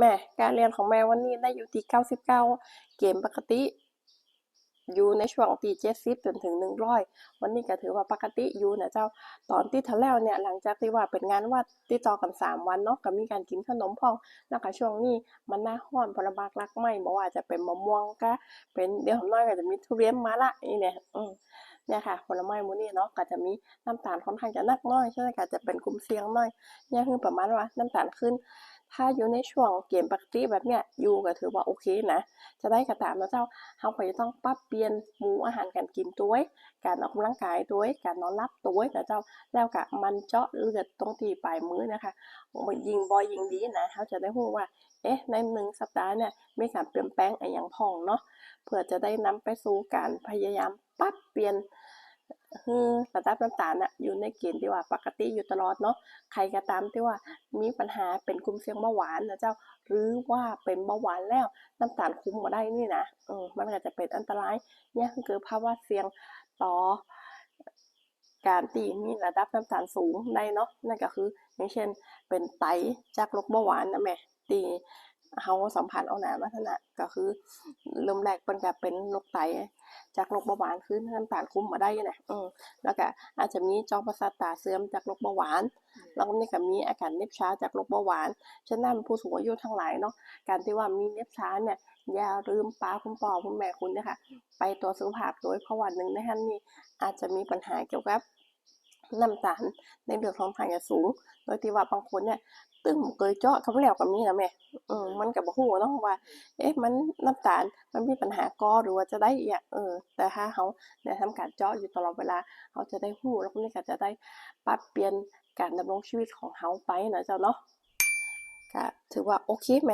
แม่การเรียนของแม่วันนี้ได้อยู่ที่99 เกมปกติ อยู่ในช่วงตี70จนถึง 100 วันนี้ก็ถือว่าปกติอยู่นะเจ้า ตอนที่ทะแล้วเนี่ยหลังจากที่ว่าเป็นงานวัดติดต่อกัน 3 วันเนาะก็มีการกินขนมพอมแล้วก็ช่วงนี้มันหน้าร้อนผลไม้รักไม้บ่ว่าจะเป็นมะม่วงก็เป็นเดี๋ยวน้อยก็จะมีทุเรียนมาละนี่เนี่ยอืมเนี่ยค่ะผลไม้มื้อนี้เนาะก็จะมีน้ำตาลค่อนข้างจะนักน้อยใช่ไหมก็จะเป็นกลุ่มเสี่ยงน้อยเนี่ยคือประมาณว่าน้ำตาลขึ้น ถ้าอยู่ในช่วงเกมปกติแบบเนี้ยอยู่ก็ถือว่าโอเคนะ จะได้กระตามนะเจ้าเฮาก็จะต้องปรับเปลี่ยนหมู่อาหารการกินตัวการออกกำลังกายตัวการนอนหลับตัวนะเจ้าแล้วก็มันเจาะเลือดตรงที่ปลายมือนะคะยิงบอยยิงดีนะเขาจะได้รู้ว่าเอ๊ะในหนึ่งสัปดาห์เนี่ยมีการเปลี่ยนแปลงอะไรอย่างพองเนาะเพื่อจะได้นำไปสู่การพยายามปรับเปลี่ยน ให้ระดับน้ำตาลน่ะอยู่ในเกณฑ์ที่ว่าปกติอยู่ตลอดเนาะใครก็ตามที่ว่ามีปัญหาเป็นกลุ่มเสี่ยงเบาหวานนะเจ้า หรือว่าเป็นเบาหวานแล้วน้ำตาลคุมบ่ได้นี่นะเออมันก็จะเป็นอันตรายเนี่ยคือภาวะเสี่ยงต่อการที่มีระดับน้ำตาลสูงได้เนาะนั่นก็คือ อย่างเช่น เป็นไตจากโรคเบาหวานนะแม่ที่ เฮาสัมผัสเอาหน้ามาถนัดก็คือเริ่มแรกเพิ่นก็เป็นโรคไตจากโรคเบาหวานคือน้ำตาลคุมบ่ได้น่ะอือแล้วก็อาจจะมีจอประสาทตาเสื่อมจากโรคเบาหวาน แล้วก็นี่ก็มีอาการเหน็บชาจากโรคเบาหวานฉะนั้นผู้สูงอายุทั้งหลายเนาะการที่ว่ามีเหน็บชาเนี่ยอย่าลืมป้าคุณพ่อคุณแม่คุณเด้อค่ะ ไปตรวจสุขภาพโดยเพราะว่าหนึ่งในนั้นนี่อาจจะมีปัญหาเกี่ยวกับ น้ำตาลในเลือดค่อนข้างจะสูง โดยที่ว่าบางคนเนี่ย ตึ้มเคยเจาะเขาแล้วก็มีนะแม่ออมันก็บ่ฮู้เนาะว่า เอ๊ะมันน้ำตาลมันมีปัญหาก่อหรือว่าจะได้อีหยังเออ แต่ถ้าเราได้ทำการเจาะอยู่ตลอดเวลาเราจะได้ฮู้แล้วมันก็จะได้ปรับเปลี่ยนการดำรงชีวิตของเราไปนะเจ้าเนาะก็ถือว่าโอเคแหม